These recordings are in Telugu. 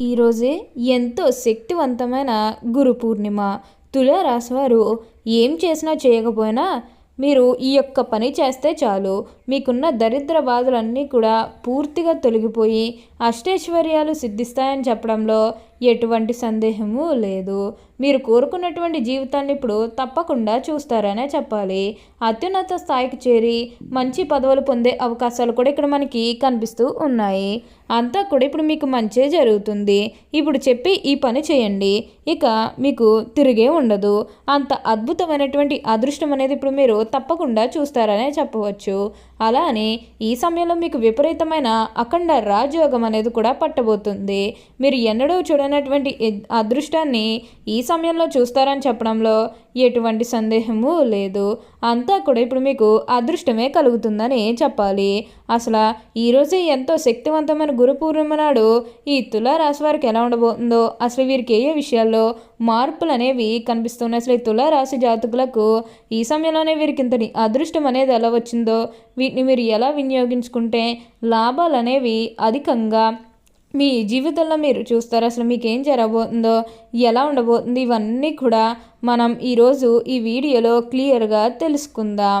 ఈరోజే ఎంతో శక్తివంతమైన గురు పూర్ణిమ. తులారాశివారు ఏం చేసినా చేయకపోయినా మీరు ఈ యొక్క పని చేస్తే చాలు. మీకున్న దరిద్ర బాధలన్నీ కూడా పూర్తిగా తొలగిపోయి అష్టైశ్వర్యాలు సిద్ధిస్తాయని చెప్పడంలో ఎటువంటి సందేహము లేదు. మీరు కోరుకున్నటువంటి జీవితాన్ని ఇప్పుడు తప్పకుండా చూస్తారనే చెప్పాలి. అత్యున్నత స్థాయికి చేరి మంచి పదవులు పొందే అవకాశాలు కూడా ఇక్కడ మనకి కనిపిస్తూ ఉన్నాయి. అంతా కూడా ఇప్పుడు మీకు మంచే జరుగుతుంది. ఇప్పుడు చెప్పి ఈ పని చేయండి. ఇక మీకు తిరిగే ఉండదు. అంత అద్భుతమైనటువంటి అదృష్టం అనేది ఇప్పుడు మీరు తప్పకుండా చూస్తారనే చెప్పవచ్చు. అలా అని ఈ సమయంలో మీకు విపరీతమైన అఖండ రాజయోగం అనేది కూడా పట్టబోతుంది. మీరు ఎన్నడూ చూడనటువంటి అదృష్టాన్ని ఈ సమయంలో చూస్తారని చెప్పడంలో ఎటువంటి సందేహము లేదు. అంతా కూడా ఇప్పుడు మీకు అదృష్టమే కలుగుతుందని చెప్పాలి. అసలు ఈరోజే ఎంతో శక్తివంతమైన గురు పూర్ణిమ నాడు ఈ తులారాశి వారికి ఎలా ఉండబోతుందో అసలు వీరికి ఏ విషయాల్లో మార్పులు అనేవి కనిపిస్తున్నాయి? అసలు ఈ తులారాశి జాతకులకు ఈ సమయంలోనే వీరికి ఇంతటి అదృష్టం అనేది ఎలా వచ్చిందో వీటిని మీరు ఎలా వినియోగించుకుంటే లాభాలు అనేవి అధికంగా మీ జీవితంలో మీరు చూస్తారు. అసలు మీకు ఏం జరగబోతుందో ఎలా ఉండబోతుంది ఇవన్నీ కూడా మనం ఈరోజు ఈ వీడియోలో క్లియర్గా తెలుసుకుందాం.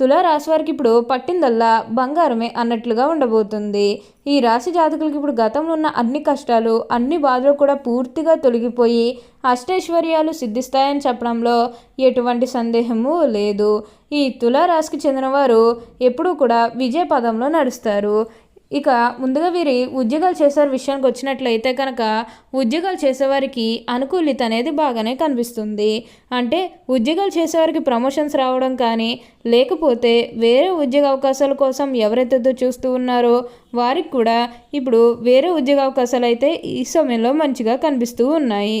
తులారాశి వారికి ఇప్పుడు పట్టిందల్లా బంగారమే అన్నట్లుగా ఉండబోతుంది. ఈ రాశి జాతకులకి ఇప్పుడు గతంలో ఉన్న అన్ని కష్టాలు అన్ని బాధలు కూడా పూర్తిగా తొలగిపోయి అష్టైశ్వర్యాలు సిద్ధిస్తాయని చెప్పడంలో ఎటువంటి సందేహము లేదు. ఈ తులారాశికి చెందినవారు ఎప్పుడూ కూడా విజయ పదంలో నడుస్తారు. ఇక ముందుగా వీరి ఉద్యోగాలు చేసే విషయానికి వచ్చినట్లయితే కనుక ఉద్యోగాలు చేసేవారికి అనుకూలిత అనేది బాగానే కనిపిస్తుంది. అంటే ఉద్యోగాలు చేసేవారికి ప్రమోషన్స్ రావడం కానీ లేకపోతే వేరే ఉద్యోగ అవకాశాల కోసం ఎవరైతే చూస్తూ ఉన్నారో వారికి కూడా ఇప్పుడు వేరే ఉద్యోగ అవకాశాలు అయితే ఈ సమయంలో మంచిగా కనిపిస్తూ ఉన్నాయి.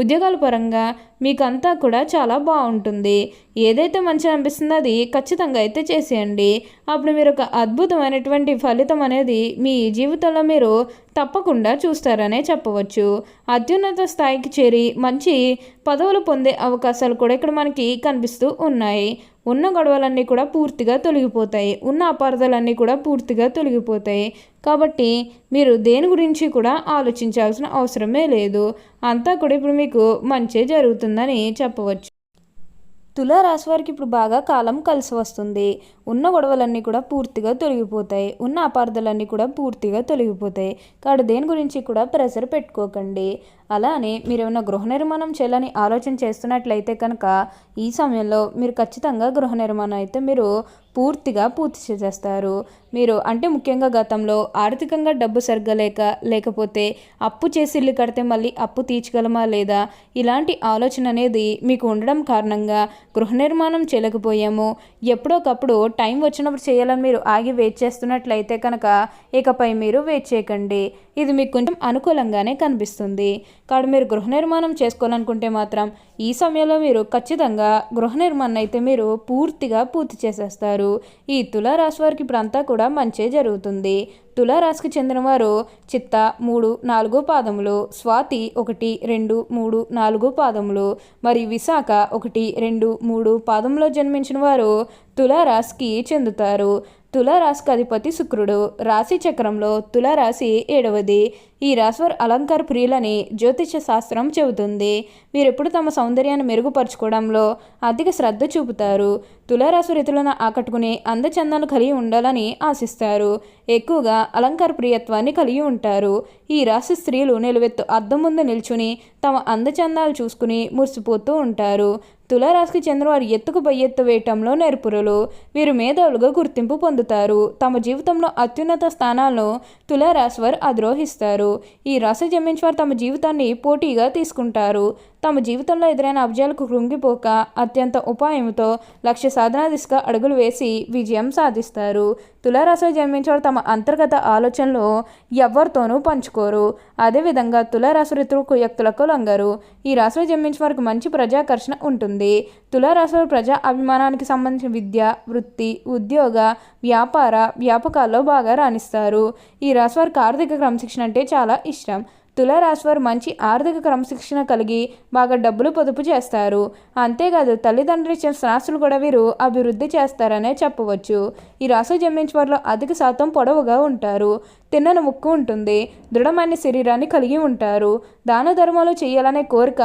ఉద్యోగాల పరంగా మీకంతా కూడా చాలా బాగుంటుంది. ఏదైతే మంచిగా అనిపిస్తుందో అది ఖచ్చితంగా అయితే చేసేయండి. అప్పుడు మీరు ఒక అద్భుతమైనటువంటి ఫలితం అనేది మీ జీవితంలో మీరు తప్పకుండా చూస్తారనే చెప్పవచ్చు. అత్యున్నత స్థాయికి చేరి మంచి పదవులు పొందే అవకాశాలు కూడా ఇక్కడ మనకి కనిపిస్తూ ఉన్నాయి. ఉన్న గొడవలన్నీ కూడా పూర్తిగా తొలగిపోతాయి. ఉన్న అపార్థాలన్నీ కూడా పూర్తిగా తొలగిపోతాయి. కాబట్టి మీరు దేని గురించి కూడా ఆలోచించాల్సిన అవసరమే లేదు. అంతా కూడా ఇప్పుడు మీకు మంచి జరుగుతుందని చెప్పవచ్చు. తులారాశి వారికి ఇప్పుడు బాగా కాలం కలిసి వస్తుంది. ఉన్న గొడవలన్నీ కూడా పూర్తిగా తొలగిపోతాయి. ఉన్న అపార్థాలన్నీ కూడా పూర్తిగా తొలగిపోతాయి. కాబట్టి దేని గురించి కూడా ప్రెషర్ పెట్టుకోకండి. అలానే మీరు ఏమైనా గృహ నిర్మాణం చేయాలని ఆలోచన చేస్తున్నట్లయితే కనుక ఈ సమయంలో మీరు ఖచ్చితంగా గృహ నిర్మాణం అయితే మీరు పూర్తిగా పూర్తి చేసేస్తారు. మీరు అంటే ముఖ్యంగా గతంలో ఆర్థికంగా డబ్బు సరిగ్గా లేక లేకపోతే అప్పు చేసి ఇల్లు కడితే మళ్ళీ అప్పు తీర్చగలమా లేదా ఇలాంటి ఆలోచన అనేది మీకు ఉండడం కారణంగా గృహ నిర్మాణం చేయలేకపోయాము. ఎప్పుడోకప్పుడు టైం వచ్చినప్పుడు చేయాలని మీరు ఆగి వెయిట్ చేస్తున్నట్లయితే కనుక ఇకపై మీరు వెయిట్ చేయకండి. ఇది మీకు కొంచెం అనుకూలంగానే కనిపిస్తుంది. కాబట్టి మీరు గృహ నిర్మాణం చేసుకోవాలనుకుంటే మాత్రం ఈ సమయంలో మీరు ఖచ్చితంగా గృహ నిర్మాణం అయితే మీరు పూర్తిగా పూర్తి చేసేస్తారు. ఈ తులారాశి వారికి ఇప్పుడంతా కూడా మంచే జరుగుతుంది. తులారాశికి చెందినవారు చిత్త మూడు నాలుగు పాదములు స్వాతి ఒకటి రెండు మూడు నాలుగు పాదములు మరి విశాఖ ఒకటి రెండు మూడు పాదంలో జన్మించిన వారు తులారాశికి చెందుతారు. తులారాశికి అధిపతి శుక్రుడు. రాశి చక్రంలో తులారాశి ఏడవది. ఈ రాశివారు అలంకార ప్రియులని జ్యోతిష శాస్త్రం చెబుతుంది. వీరెప్పుడు తమ సౌందర్యాన్ని మెరుగుపరచుకోవడంలో అధిక శ్రద్ధ చూపుతారు. తులారాశి రీతులను ఆకట్టుకుని అందచందాలు కలిగి ఉండాలని ఆశిస్తారు. ఎక్కువగా అలంకార ప్రియత్వాన్ని కలిగి ఉంటారు. ఈ రాశి స్త్రీలు నిలువెత్తు అద్దం ముందు నిల్చుని తమ అందచందాలు చూసుకుని మురిసిపోతూ ఉంటారు. తులారాశికి చెందిన వారు ఎత్తుకు పై ఎత్తు వేయటంలో నేర్పురులు. వీరు మేధావులుగా గుర్తింపు పొందుతారు. తమ జీవితంలో అత్యున్నత స్థానాలను తులారాశి వారు అధిరోహిస్తారు. ఈ రాశి జన్మించిన వారు తమ జీవితాన్ని పోటీగా తీసుకుంటారు. తమ జీవితంలో ఎదురైన అబ్జాలకు కృంగిపోక అత్యంత ఉపాయంతో లక్ష్య సాధన దిశగా అడుగులు వేసి విజయం సాధిస్తారు. తులారాశిలో జన్మించేవారు తమ అంతర్గత ఆలోచనలు ఎవరితోనూ పంచుకోరు. అదేవిధంగా తులారాశి ఋతువు వ్యక్తులకు లొంగరు. ఈ రాశిలో జన్మించిన వారికి మంచి ప్రజాకర్షణ ఉంటుంది. తులారాశిలో ప్రజా అభిమానానికి సంబంధించిన విద్య వృత్తి ఉద్యోగ వ్యాపార వ్యాపకాల్లో బాగా రాణిస్తారు. ఈ రాశి వారికి ఆర్థిక క్రమశిక్షణ అంటే చాలా ఇష్టం. తులారాశి వారు మంచి ఆర్థిక క్రమశిక్షణ కలిగి బాగా డబ్బులు పొదుపు చేస్తారు. అంతేకాదు తల్లిదండ్రులు ఇచ్చిన శ్రాస్తులు కూడా వీరు అభివృద్ధి చేస్తారనే చెప్పవచ్చు. ఈ రాశి జన్మించిన వారిలో అధిక శాతం పొడవుగా ఉంటారు. తిన్నని ముక్కు ఉంటుంది. దృఢమైన శరీరాన్ని కలిగి ఉంటారు. దాన ధర్మాలు చేయాలనే కోరిక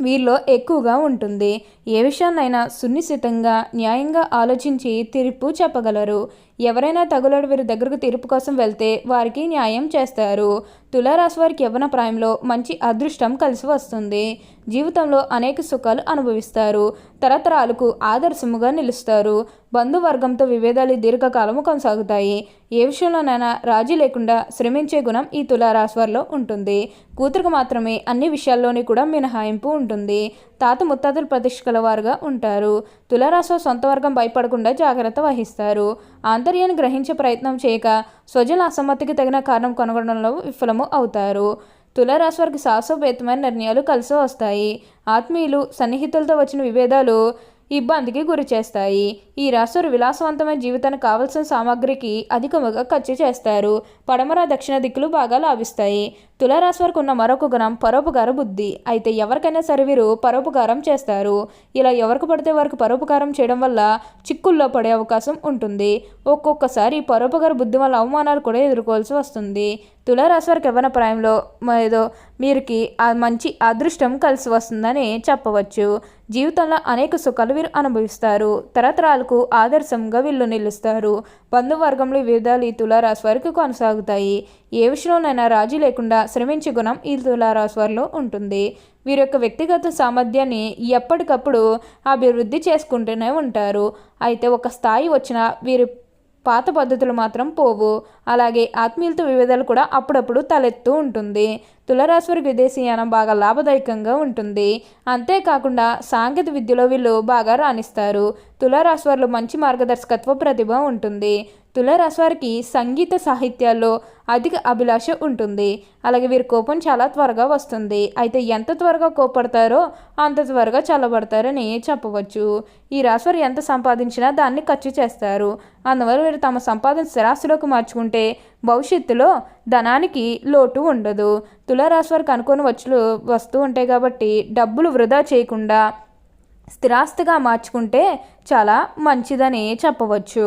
వీరిలో ఎక్కువగా ఉంటుంది. ఏ విషయాన్నైనా సునిశ్చితంగా న్యాయంగా ఆలోచించి తీర్పు చెప్పగలరు. ఎవరైనా తగులడు వీరి దగ్గరకు తీర్పు కోసం వెళ్తే వారికి న్యాయం చేస్తారు. తులారాశి వారికి యవ్వన ప్రాయంలో మంచి అదృష్టం కలిసి వస్తుంది. జీవితంలో అనేక సుఖాలు అనుభవిస్తారు. తరతరాలకు ఆదర్శముగా నిలుస్తారు. బంధువర్గంతో విభేదాలు దీర్ఘకాలము కొనసాగుతాయి. ఏ విషయంలోనైనా రాజీ లేకుండా శ్రమించే గుణం ఈ తులారాశి వారిలో ఉంటుంది. కూతురుకు మాత్రమే అన్ని విషయాల్లోని కూడా మినహాయింపు ఉంటుంది. తాత ముత్తాతలు ప్రతిష్ట వారుగా ఉంటారు. తులారాశి సొంత వర్గం భయపడకుండా జాగ్రత్త వహిస్తారు. ఆంతర్యాన్ని గ్రహించే ప్రయత్నం చేయక స్వజన అసమ్మతికి తగిన కారణం కనుగొనడంలో విఫలము అవుతారు. తులారాశి వారికి సాహసోపేతమైన నిర్ణయాలు కలిసి వస్తాయి. ఆత్మీయులు సన్నిహితులతో వచ్చిన విభేదాలు ఇబ్బందికి గురి చేస్తాయి. ఈ రాశులు విలాసవంతమైన జీవితానికి కావలసిన సామాగ్రికి అధికముగా ఖర్చు చేస్తారు. పడమర దక్షిణ దిక్కులు బాగా లాభిస్తాయి. తులారాశి వారికి ఉన్న మరొక గుణం పరోపకార బుద్ధి. అయితే ఎవరికైనా సరే వీరు పరోపకారం చేస్తారు. ఇలా ఎవరికి పడితే వారికి పరోపకారం చేయడం వల్ల చిక్కుల్లో పడే అవకాశం ఉంటుంది. ఒక్కొక్కసారి పరోపకార బుద్ధి వల్ల అవమానాలు కూడా ఎదుర్కోవాల్సి వస్తుంది. తులారాశి వారికి ఎవరి ప్రాయంలో ఏదో మీరికి ఆ మంచి అదృష్టం కలిసి వస్తుందని చెప్పవచ్చు. జీవితంలో అనేక సుఖాలు వీరు అనుభవిస్తారు. తరతరాలకు ఆదర్శంగా వీళ్ళు నిలుస్తారు. బంధువర్గంలో వివిధాలు ఈ తులారాశి వారికి కొనసాగుతాయి. ఏ విషయంలోనైనా రాజీ లేకుండా శ్రమించే గుణం ఈ తులారాశి వారిలో ఉంటుంది. వీరి యొక్క వ్యక్తిగత సామర్థ్యాన్ని ఎప్పటికప్పుడు అభివృద్ధి చేసుకుంటూనే ఉంటారు. అయితే ఒక స్థాయి వచ్చిన వీరి పాత పద్ధతులు మాత్రం పోవు. అలాగే ఆత్మీయులతో వివిధాలు కూడా అప్పుడప్పుడు తలెత్తూ ఉంటుంది. తులరాశి విదేశీయానం బాగా లాభదాయకంగా ఉంటుంది. అంతేకాకుండా సాంకేతిక విద్యలో వీళ్ళు బాగా రాణిస్తారు. తులరాశ్వరులు మంచి మార్గదర్శకత్వ ప్రతిభ ఉంటుంది. తులారాశి వారికి సంగీత సాహిత్యాల్లో అధిక అభిలాష ఉంటుంది. అలాగే వీరి కోపం చాలా త్వరగా వస్తుంది. అయితే ఎంత త్వరగా కోపడతారో అంత త్వరగా చల్లబడతారని చెప్పవచ్చు. ఈ రాశివారు ఎంత సంపాదించినా దాన్ని ఖర్చు చేస్తారు. అందువల్ల వీరు తమ సంపాదన స్థిరాస్తులోకి మార్చుకుంటే భవిష్యత్తులో ధనానికి లోటు ఉండదు. తులారాశి వారికి అనుకోని వచ్చులు వస్తూ ఉంటాయి కాబట్టి డబ్బులు వృధా చేయకుండా స్థిరాస్తిగా మార్చుకుంటే చాలా మంచిదని చెప్పవచ్చు.